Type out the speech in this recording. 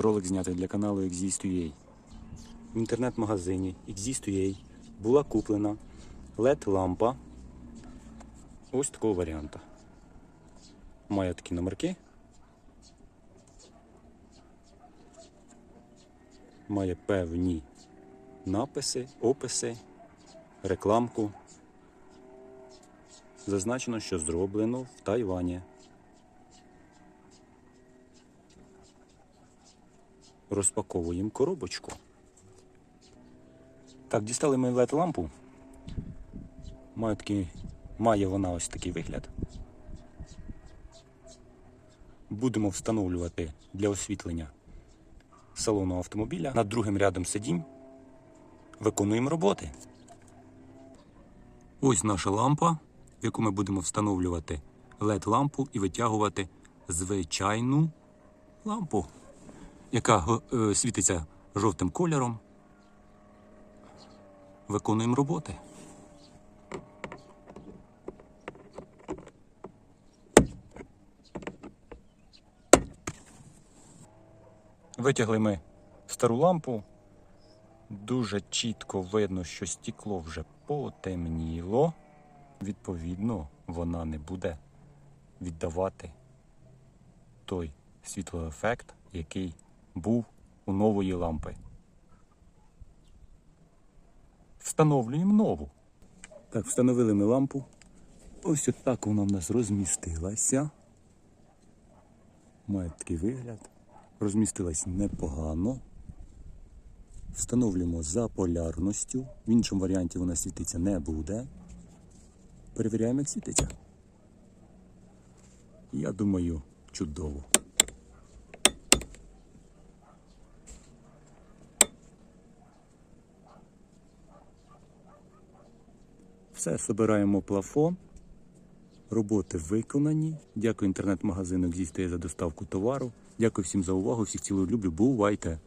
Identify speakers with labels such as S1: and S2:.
S1: Ролик знятий для каналу Exist.ua. В інтернет-магазині Exist.ua була куплена LED-лампа ось такого варіанта. Має такі номерки. Має певні написи, описи, рекламку. Зазначено, що зроблено в Тайвані. Розпаковуємо коробочку. Так, дістали ми led лампу. Має, такий, має вона ось такий вигляд. Будемо встановлювати для освітлення салону автомобіля. Над другим рядом сидінь. Виконуємо роботи. Ось наша лампа, в яку ми будемо встановлювати LED-лампу і витягувати звичайну лампу, яка е, світиться жовтим кольором. Виконуємо роботи. Витягли ми стару лампу. Дуже чітко видно, що стекло вже потемніло. Відповідно, вона не буде віддавати той світлоефект, який був у нової лампи. Встановлюємо нову. Так, встановили ми лампу. Ось отак вона в нас розмістилася. Має такий вигляд. Розмістилась непогано. Встановлюємо за полярністю. В іншому варіанті вона світиться не буде. Перевіряємо, як світиться. Я думаю, чудово. Все, собираємо плафон. Роботи виконані. Дякую інтернет-магазину «Екзістеє» за доставку товару. Дякую всім за увагу. Всіх цілую люблю. Бувайте!